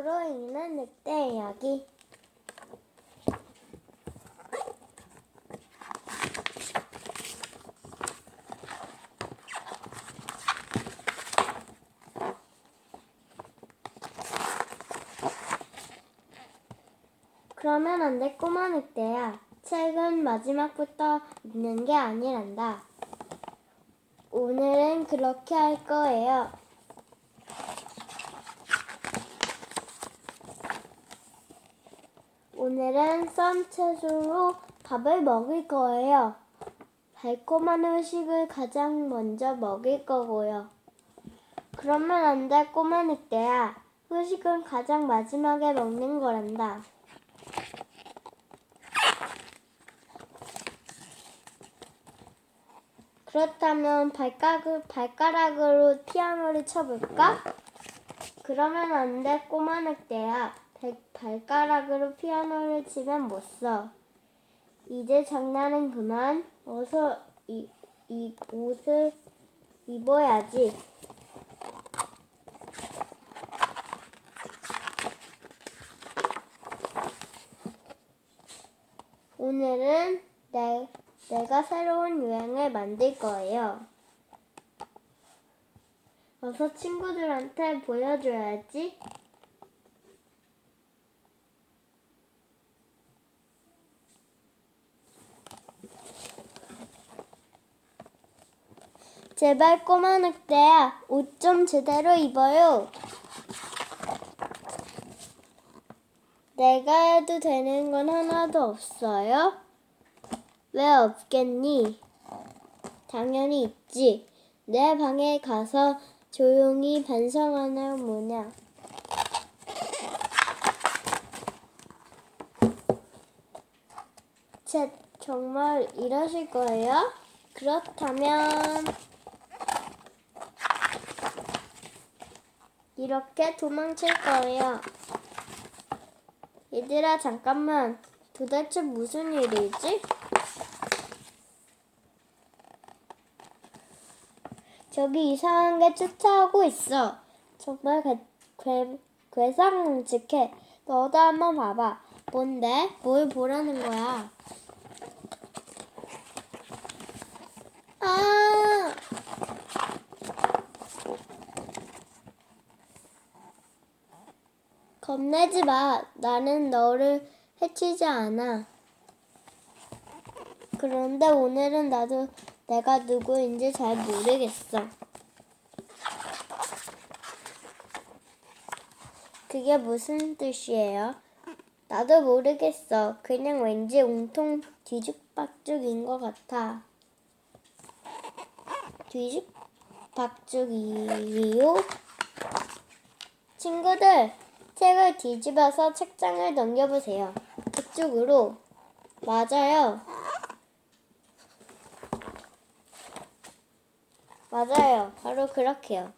인한 늑대 이야기. 그러면 안 돼, 꼬마 늑대야. 책은 마지막부터 읽는 게 아니란다. 오늘은 그렇게 할 거예요. 오늘은 썬 채소로 밥을 먹을 거예요. 달콤한 후식을 가장 먼저 먹을 거고요. 그러면 안 돼, 꼬마 늑대야. 후식은 가장 마지막에 먹는 거란다. 그렇다면 발가락, 발가락으로 피아노를 쳐볼까? 그러면 안 돼, 꼬마 늑대야. 발, 발가락으로 피아노를 치면 못 써. 이제 장난은 그만. 어서 이, 이 옷을 입어야지. 오늘은 내, 내가 새로운 유행을 만들 거예요. 어서 친구들한테 보여줘야지. 제발 꼬마 늑대야, 옷 좀 제대로 입어요. 내가 해도 되는 건 하나도 없어요? 왜 없겠니? 당연히 있지. 내 방에 가서 조용히 반성하는 뭐냐. 제 정말 이러실 거예요? 그렇다면 이렇게 도망칠 거예요. 얘들아 잠깐만 도대체 무슨 일이지? 저기 이상한 게 쫓아오고 있어. 정말 괴, 괴, 괴상측해. 너도 한번 봐봐. 뭔데? 뭘 보라는 거야? 아! 겁내지 마. 나는 너를 해치지 않아. 그런데 오늘은 나도 내가 누구인지 잘 모르겠어. 그게 무슨 뜻이에요? 나도 모르겠어. 그냥 왠지 온통 뒤죽박죽인 것 같아. 뒤죽박죽이요? 친구들, 책을 뒤집어서 책장을 넘겨보세요. 그쪽으로. 맞아요. 맞아요. 바로 그렇게요.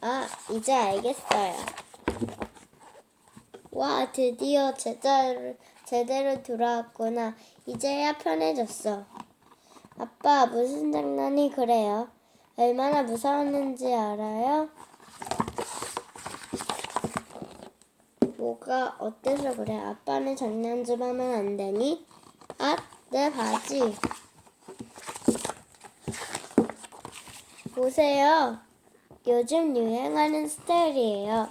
아, 이제 알겠어요. 와, 드디어 제대로, 제대로 돌아왔구나. 이제야 편해졌어. 아빠, 무슨 장난이 그래요? 얼마나 무서웠는지 알아요? 어때서 그래? 아빠는 장난 좀 하면 안 되니? 아, 내 바지. 보세요. 요즘 유행하는 스타일이에요.